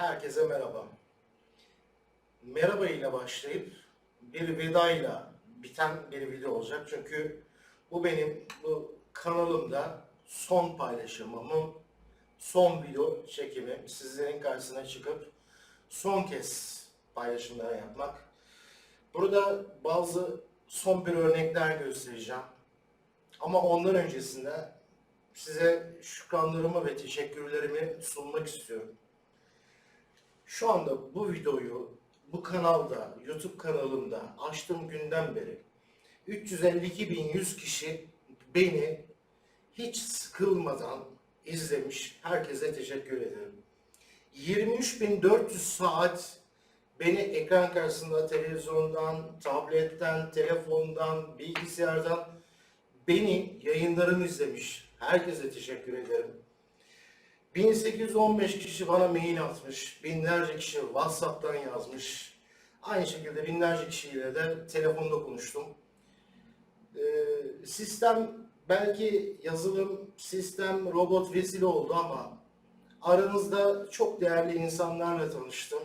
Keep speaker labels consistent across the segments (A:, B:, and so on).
A: Herkese merhaba. Merhaba ile başlayıp bir veda ile biten bir video olacak. Çünkü bu benim bu kanalımda son paylaşımımın son video çekimi. Sizlerin karşısına çıkıp son kez paylaşımlar yapmak. Burada bazı son bir örnekler göstereceğim. Ama ondan öncesinde size şükranlarımı ve teşekkürlerimi sunmak istiyorum. Şu anda bu videoyu bu kanalda, YouTube kanalımda açtığım günden beri 352.100 kişi beni hiç sıkılmadan izlemiş. Herkese teşekkür ederim. 23.400 saat beni ekran karşısında televizyondan, tabletten, telefondan, bilgisayardan beni yayınlarımı izlemiş. Herkese teşekkür ederim. 1815 kişi bana mail atmış. Binlerce kişi WhatsApp'tan yazmış. Aynı şekilde binlerce kişiyle de telefonda konuştum. Ee, sistem belki yazılım, sistem, robot vesile oldu ama aranızda çok değerli insanlarla tanıştım.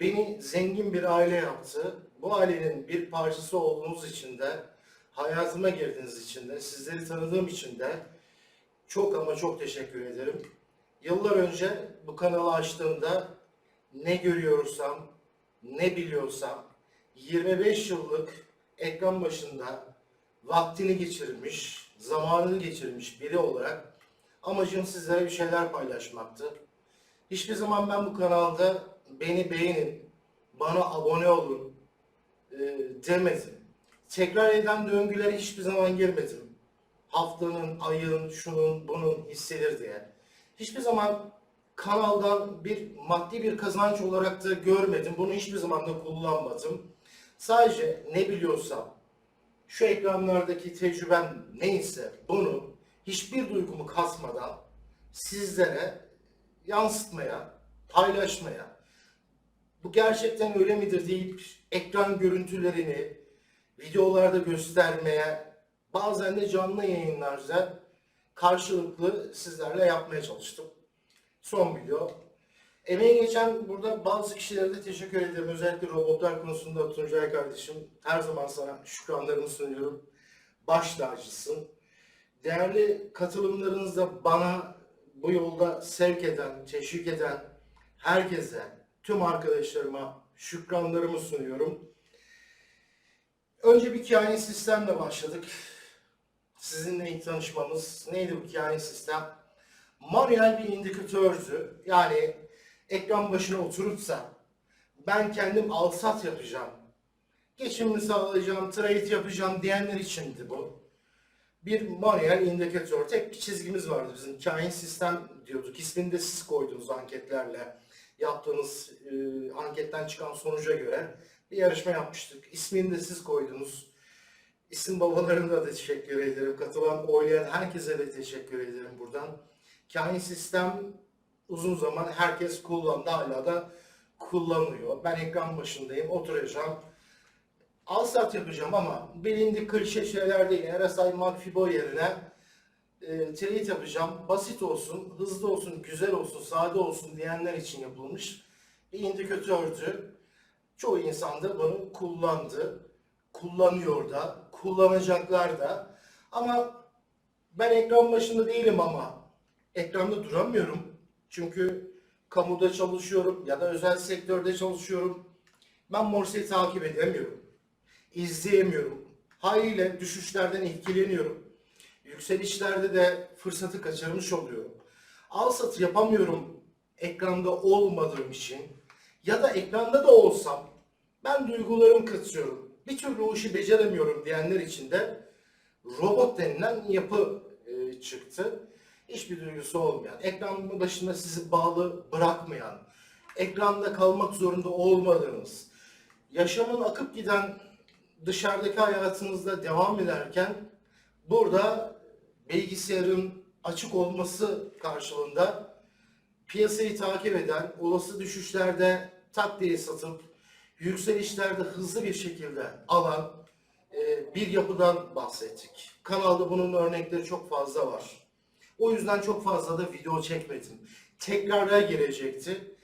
A: Beni zengin bir aile yaptı. Bu ailenin bir parçası olduğunuz için de, hayatıma girdiğiniz için de, sizleri tanıdığım için de çok ama çok teşekkür ederim. Yıllar önce bu kanalı açtığımda ne görüyorsam, ne biliyorsam 25 yıllık ekran başında vaktini geçirmiş, zamanını geçirmiş biri olarak amacım sizlere bir şeyler paylaşmaktı. Hiçbir zaman ben bu kanalda beni beğenin, bana abone olun e, demedim. Tekrar eden döngülere hiçbir zaman girmedim haftanın, ayın, şunun, bunun hissedilir diye. Hiçbir zaman kanaldan bir maddi bir kazanç olarak da görmedim. Bunu hiçbir zaman da kullanmadım. Sadece ne biliyorsam, şu ekranlardaki tecrübem neyse bunu hiçbir duygumu kasmadan sizlere yansıtmaya, paylaşmaya, bu gerçekten öyle midir deyip ekran görüntülerini videolarda göstermeye bazen de canlı yayınlarda karşılıklı sizlerle yapmaya çalıştım. Son video. Emeği geçen burada bazı kişilere de teşekkür ederim. Özellikle robotlar konusunda Tuncay kardeşim her zaman sana şükranlarımı sunuyorum. Baş tacısın. Değerli katılımlarınızda bana bu yolda sevk eden, teşvik eden herkese, tüm arkadaşlarıma şükranlarımı sunuyorum. Önce bir kain sistemle başladık. Sizinle ilk tanışmamız neydi bu kain sistem? Manuel bir indikatördü. Yani ekran başına oturupsa ben kendim alsat yapacağım. Geçimimi sağlayacağım, trade yapacağım diyenler içindi bu. Bir manuel indikatör. Tek bir çizgimiz vardı bizim. Kain sistem diyorduk. İsmini de siz koydunuz anketlerle. Yaptığınız e, anketten çıkan sonuca göre bir yarışma yapmıştık. İsmini de siz koydunuz. İsim babalarına da teşekkür ederim. Katılan, oylayan herkese de teşekkür ederim buradan. Kain sistem uzun zaman herkes kullandı. Hala da kullanılıyor. Ben ekran başındayım. Oturacağım. Alsat yapacağım ama bilindik klişe şeyler değil. RSI Magfibo yerine e, trade yapacağım. Basit olsun, hızlı olsun, güzel olsun, sade olsun diyenler için yapılmış bir indikatördü. Çoğu insan da bunu kullandı. Kullanıyor da, kullanacaklar da. Ama ben ekran başında değilim ama ekranda duramıyorum. Çünkü kamuda çalışıyorum ya da özel sektörde çalışıyorum. Ben Morse'yi takip edemiyorum. İzleyemiyorum. Haliyle düşüşlerden etkileniyorum. Yükselişlerde de fırsatı kaçırmış oluyorum. Al satı yapamıyorum ekranda olmadığım için ya da ekranda da olsam ben duygularımı katıyorum. Bir türlü o işi beceremiyorum diyenler için de robot denilen yapı e, çıktı. Hiçbir duygusu olmayan, ekran başında sizi bağlı bırakmayan, ekranda kalmak zorunda olmadığınız, yaşamın akıp giden dışarıdaki hayatınızda devam ederken burada bilgisayarın açık olması karşılığında piyasayı takip eden, olası düşüşlerde tak diye satıp yükselişlerde hızlı bir şekilde alan e, bir yapıdan bahsettik. Kanalda bunun örnekleri çok fazla var. O yüzden çok fazla da video çekmedim. Tekrara girecekti.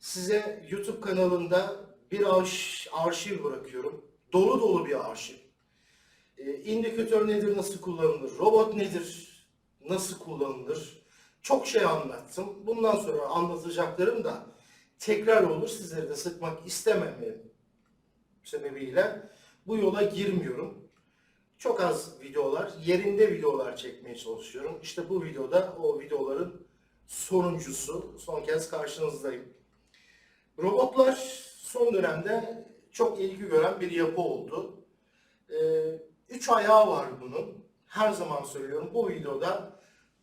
A: size YouTube kanalında bir arş- arşiv bırakıyorum. Dolu dolu bir arşiv. E, nedir, nasıl kullanılır, robot nedir, nasıl kullanılır, çok şey anlattım. Bundan sonra anlatacaklarım da tekrar olur. Sizleri de sıkmak istememem sebebiyle bu yola girmiyorum. Çok az videolar, yerinde videolar çekmeye çalışıyorum. İşte bu videoda o videoların sonuncusu. Son kez karşınızdayım. Robotlar son dönemde çok ilgi gören bir yapı oldu. Ee, üç ayağı var bunun. Her zaman söylüyorum bu videoda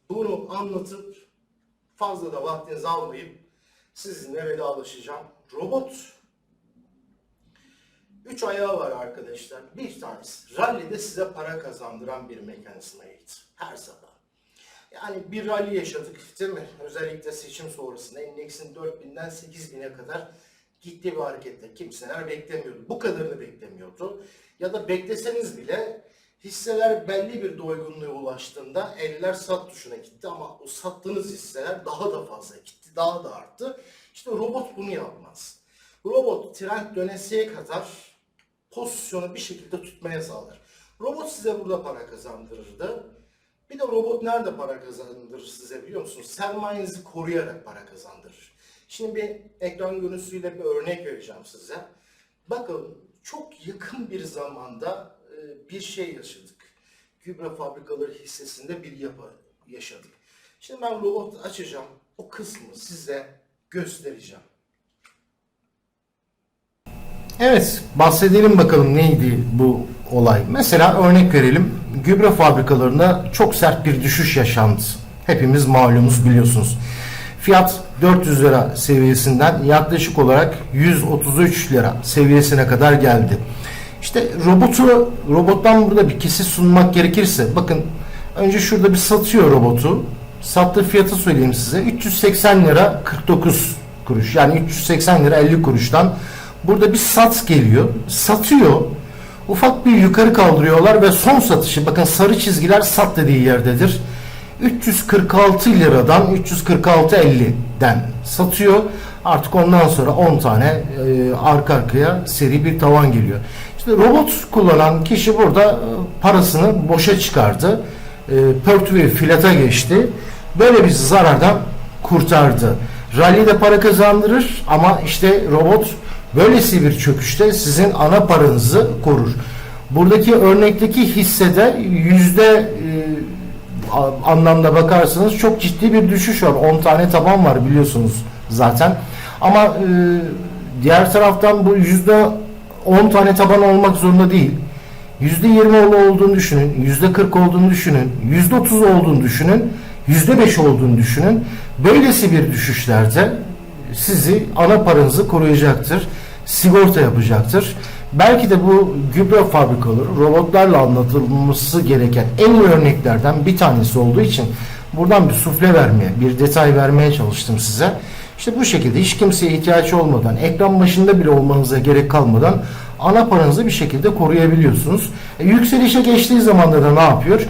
A: bunu anlatıp fazla da vaktinizi almayıp sizinle vedalaşacağım. Robot Üç ayağı var arkadaşlar. Bir tanesi rallide size para kazandıran bir mekanizmaydı. Her sabah. Yani bir rally yaşadık değil mi? Özellikle seçim sonrasında endeksin 4000'den 8000'e kadar gittiği bir harekette kimseler beklemiyordu. Bu kadarını beklemiyordu. Ya da bekleseniz bile hisseler belli bir doygunluğa ulaştığında eller sat tuşuna gitti ama o sattığınız hisseler daha da fazla gitti, daha da arttı. İşte robot bunu yapmaz. Robot trend dönesiye kadar pozisyonu bir şekilde tutmaya sağlar. Robot size burada para kazandırırdı. Bir de robot nerede para kazandırır size biliyor musunuz? Sermayenizi koruyarak para kazandırır. Şimdi bir ekran görüntüsüyle bir örnek vereceğim size. Bakın çok yakın bir zamanda bir şey yaşadık. Gübre fabrikaları hissesinde bir yapı yaşadık. Şimdi ben robot açacağım. O kısmı size göstereceğim. Evet, bahsedelim bakalım neydi bu olay. Mesela örnek verelim. Gübre fabrikalarında çok sert bir düşüş yaşandı. Hepimiz malumuz biliyorsunuz. Fiyat 400 lira seviyesinden yaklaşık olarak 133 lira seviyesine kadar geldi. İşte robotu, robottan burada bir kesit sunmak gerekirse bakın önce şurada bir satıyor robotu. Sattığı fiyatı söyleyeyim size. 380 lira 49 kuruş. Yani 380 lira 50 kuruştan Burada bir sat geliyor. Satıyor. Ufak bir yukarı kaldırıyorlar ve son satışı bakın sarı çizgiler sat dediği yerdedir. 346 liradan 346.50'den satıyor. Artık ondan sonra 10 tane e, arka arkaya seri bir tavan geliyor. İşte robot kullanan kişi burada e, parasını boşa çıkardı. E, Pörtü filata geçti. Böyle bir zarardan kurtardı. Rally'de para kazandırır ama işte robot Böylesi bir çöküşte sizin ana paranızı korur. Buradaki örnekteki hissede yüzde e, anlamda bakarsanız çok ciddi bir düşüş var. 10 tane taban var biliyorsunuz zaten. Ama e, diğer taraftan bu yüzde 10 tane taban olmak zorunda değil. Yüzde 20 olduğunu düşünün, yüzde 40 olduğunu düşünün, yüzde 30 olduğunu düşünün, yüzde 5 olduğunu düşünün. Böylesi bir düşüşlerde sizi ana paranızı koruyacaktır. Sigorta yapacaktır. Belki de bu gübre fabrikaları robotlarla anlatılması gereken en iyi örneklerden bir tanesi olduğu için buradan bir sufle vermeye, bir detay vermeye çalıştım size. İşte bu şekilde hiç kimseye ihtiyaç olmadan, ekran başında bile olmanıza gerek kalmadan ana paranızı bir şekilde koruyabiliyorsunuz. E, yükselişe geçtiği zaman da ne yapıyor?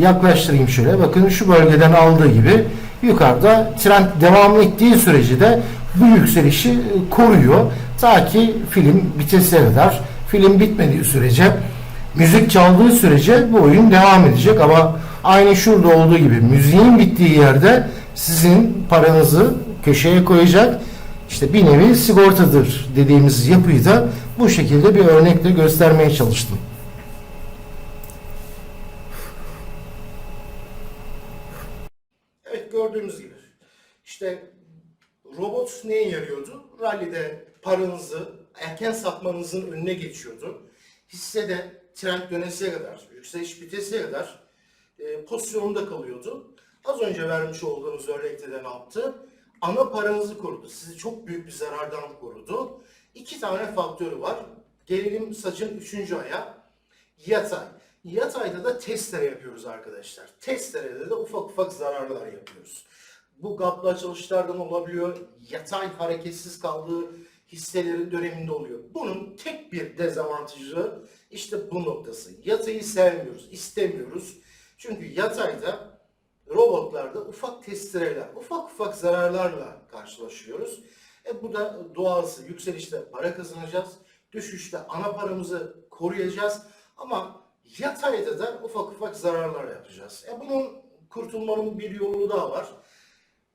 A: Yaklaştırayım şöyle. Bakın şu bölgeden aldığı gibi yukarıda trend devam ettiği sürece de bu yükselişi e, koruyor. Ta ki film bitesine kadar. Film bitmediği sürece müzik çaldığı sürece bu oyun devam edecek ama aynı şurada olduğu gibi müziğin bittiği yerde sizin paranızı köşeye koyacak işte bir nevi sigortadır dediğimiz yapıyı da bu şekilde bir örnekle göstermeye çalıştım. Evet gördüğünüz gibi işte robot neye yarıyordu? Rally'de paranızı erken satmanızın önüne geçiyordu. Hissede trend dönesiye kadar, yükseliş bitesiye kadar e, pozisyonunda kalıyordu. Az önce vermiş olduğumuz örnekte de ne yaptı? Ana paranızı korudu. Sizi çok büyük bir zarardan korudu. İki tane faktörü var. Gelelim saçın üçüncü aya. Yatay. Yatayda da testere yapıyoruz arkadaşlar. Testerede de ufak ufak zararlar yapıyoruz. Bu gaplı açılışlardan olabiliyor. Yatay hareketsiz kaldığı hisselerin döneminde oluyor. Bunun tek bir dezavantajı işte bu noktası. Yatayı sevmiyoruz, istemiyoruz. Çünkü yatayda robotlarda ufak testereler, ufak ufak zararlarla karşılaşıyoruz. E bu da doğası. Yükselişte para kazanacağız. Düşüşte ana paramızı koruyacağız. Ama yatayda da ufak ufak zararlar yapacağız. E bunun kurtulmanın bir yolu daha var.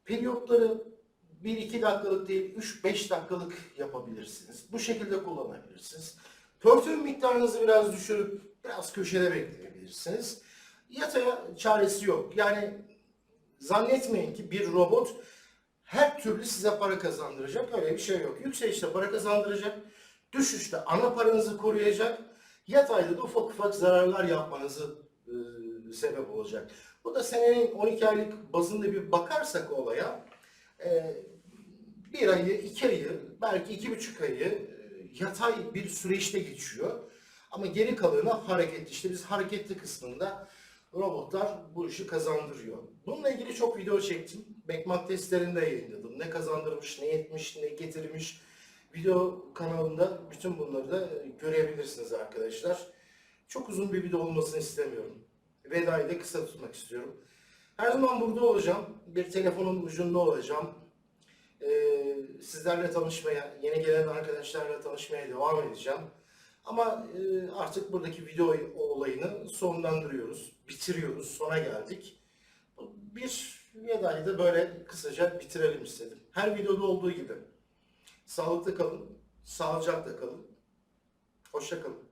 A: Periyotları 1-2 dakikalık değil 3-5 dakikalık yapabilirsiniz. Bu şekilde kullanabilirsiniz. Portföy miktarınızı biraz düşürüp biraz köşede bekleyebilirsiniz. Yataya çaresi yok. Yani zannetmeyin ki bir robot her türlü size para kazandıracak. Öyle bir şey yok. Yükselişte para kazandıracak. Düşüşte ana paranızı koruyacak. Yatayda da ufak ufak zararlar yapmanızı e, sebep olacak. Bu da senenin 12 aylık bazında bir bakarsak olaya e, bir ayı, iki ayı, belki iki buçuk ayı e, yatay bir süreçte geçiyor. Ama geri kalanı hareketli. İşte biz hareketli kısmında robotlar bu işi kazandırıyor. Bununla ilgili çok video çektim. Backmark testlerinde yayınladım. Ne kazandırmış, ne etmiş, ne getirmiş. Video kanalımda bütün bunları da görebilirsiniz arkadaşlar. Çok uzun bir video olmasını istemiyorum. Vedayı da kısa tutmak istiyorum. Her zaman burada olacağım. Bir telefonun ucunda olacağım. Ee, sizlerle tanışmaya, yeni gelen arkadaşlarla tanışmaya devam edeceğim. Ama e, artık buradaki video olayını sonlandırıyoruz, bitiriyoruz, sona geldik. Bir Veda'yı da böyle kısaca bitirelim istedim. Her videoda olduğu gibi. Sağlıklı kalın, sağlıcakla kalın. Hoşça kalın.